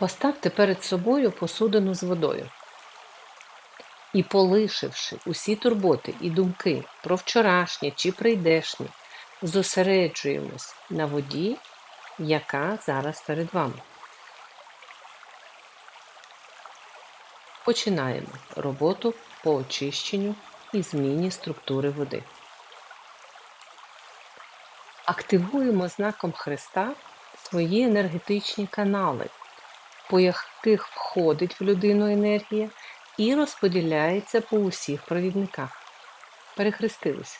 Поставте перед собою посудину з водою. І полишивши усі турботи і думки про вчорашнє чи прийдешнє, зосереджуємось на воді, яка зараз перед вами. Починаємо роботу по очищенню і зміні структури води. Активуємо знаком Христа свої енергетичні канали, по яких входить в людину енергія і розподіляється по усіх провідниках. Перехрестилися.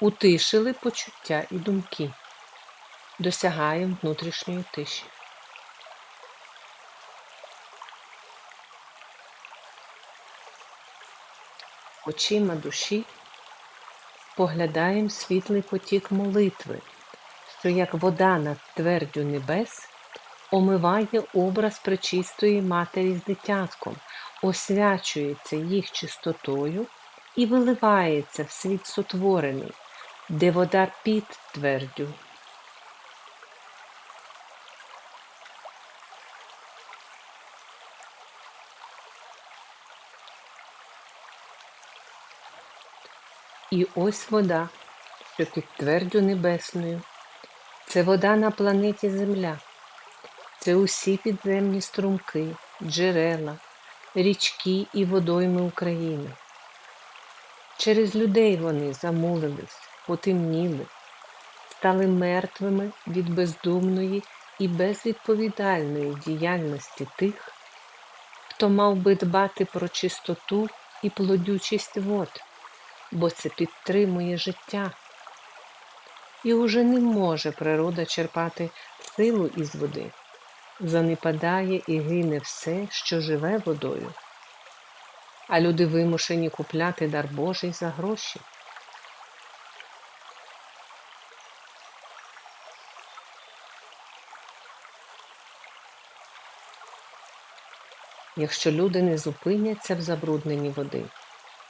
Утишили почуття і думки. Досягаємо внутрішньої тиші. Очима душі поглядаємо світлий потік молитви, що як вода над твердю небес омиває образ пречистої матері з дитятком, освячується їх чистотою і виливається в світ сотворений, де вода під твердю. І ось вода, що під твердю небесною. Це вода на планеті Земля. Це усі підземні струмки, джерела, річки і водойми України. Через людей вони замулились, потемніли, стали мертвими від бездумної і безвідповідальної діяльності тих, хто мав би дбати про чистоту і плодючість вод, бо це підтримує життя. І уже не може природа черпати силу із води. Занепадає і гине все, що живе водою, а люди вимушені купляти дар Божий за гроші. Якщо люди не зупиняться в забрудненні води,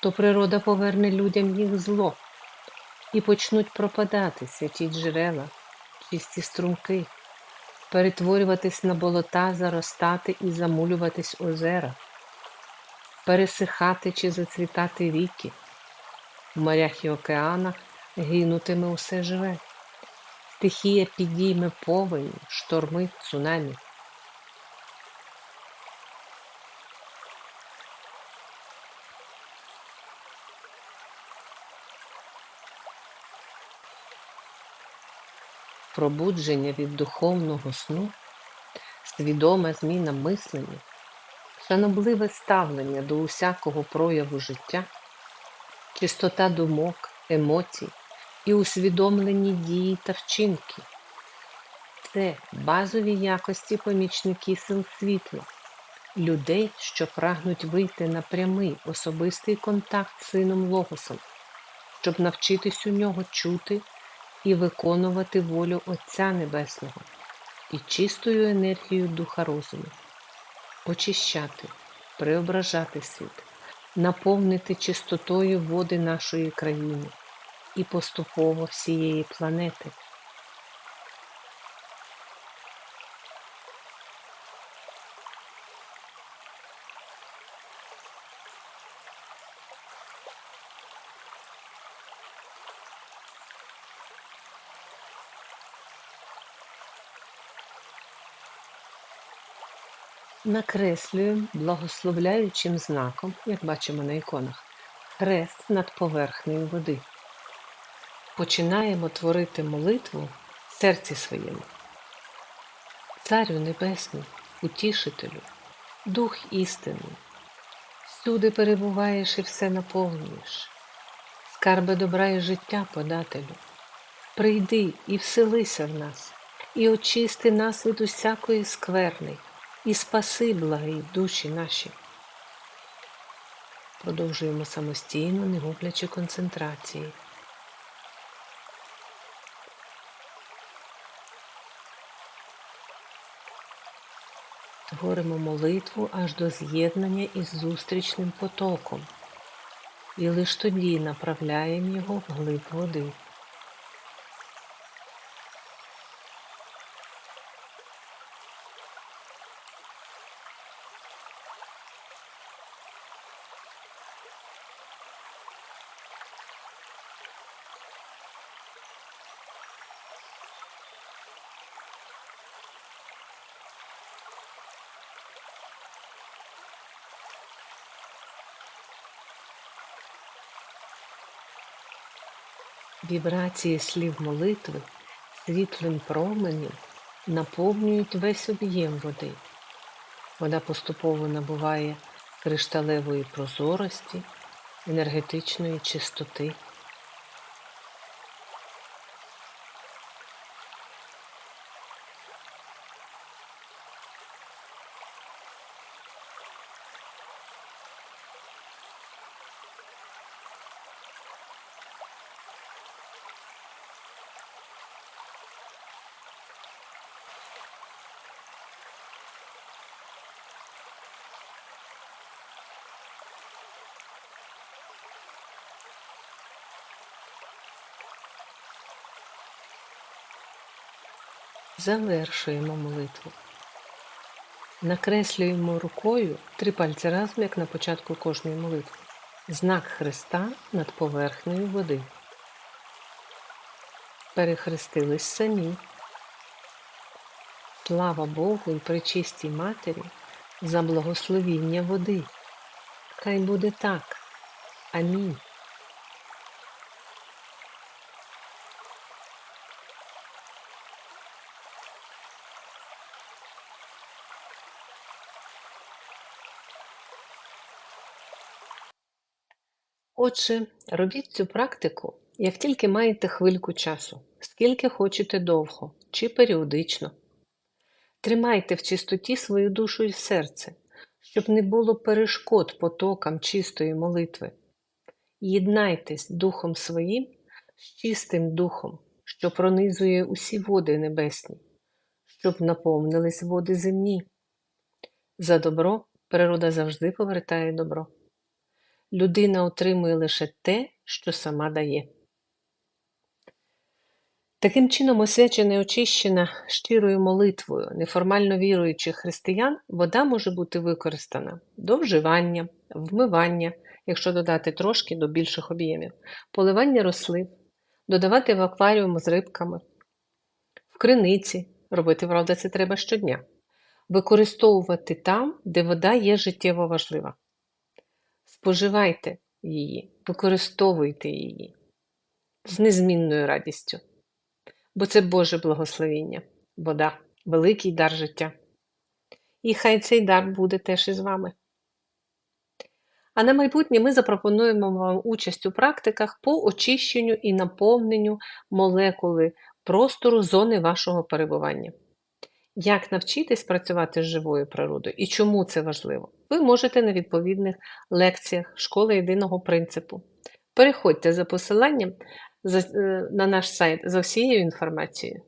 то природа поверне людям їх зло і почнуть пропадати святі джерела, чисті струмки перетворюватись на болота, заростати і замулюватись озера, пересихати чи зацвітати ріки, в морях і океанах гинутиме усе живе, стихія підійме повені, шторми, цунамі. Пробудження від духовного сну, свідома зміна мислення, шанобливе ставлення до усякого прояву життя, чистота думок, емоцій і усвідомлені дії та вчинки. Це базові якості помічники сил світла, людей, що прагнуть вийти на прямий особистий контакт з сином Логосом, щоб навчитись у нього чути і виконувати волю Отця Небесного і чистою енергією Духа Розуму, очищати, преображати світ, наповнити чистотою води нашої країни і поступово всієї планети. Накреслюємо благословляючим знаком, як бачимо на іконах, хрест над поверхнею води. Починаємо творити молитву в серці своєму. Царю Небесний, утішителю, Дух істини, всюди перебуваєш і все наповнюєш, скарби добра і життя подателю. Прийди і вселися в нас, і очисти нас від усякої скверни і спаси, благий душі наші. Продовжуємо самостійно, не гублячи концентрації. Творимо молитву аж до з'єднання із зустрічним потоком, і лише тоді направляємо його в глиб води. Вібрації слів молитви світлим променем наповнюють весь об'єм води. Вода поступово набуває кришталевої прозорості, енергетичної чистоти. Завершуємо молитву. Накреслюємо рукою три пальці разом, як на початку кожної молитви. Знак Христа над поверхнею води. Перехрестились самі. Слава Богу і пречистій Матері за благословіння води. Хай буде так. Амінь. Отже, робіть цю практику, як тільки маєте хвильку часу, скільки хочете довго чи періодично. Тримайте в чистоті свою душу і серце, щоб не було перешкод потокам чистої молитви. Єднайтесь духом своїм з чистим духом, що пронизує усі води небесні, щоб наповнились води земні. За добро природа завжди повертає добро. Людина отримує лише те, що сама дає. Таким чином, освячена і очищена щирою молитвою неформально віруючих християн, вода може бути використана до вживання, вмивання, якщо додати трошки до більших об'ємів, поливання рослин, додавати в акваріум з рибками, в криниці, робити, правда, це треба щодня, використовувати там, де вода є життєво важлива. Споживайте її, використовуйте її з незмінною радістю, бо це Боже благословіння, вода, великий дар життя. І хай цей дар буде теж із вами. А на майбутнє ми запропонуємо вам участь у практиках по очищенню і наповненню молекули простору зони вашого перебування. Як навчитись працювати з живою природою і чому це важливо? Ви можете на відповідних лекціях школи єдиного принципу. Переходьте за посиланням на наш сайт за всією інформацією.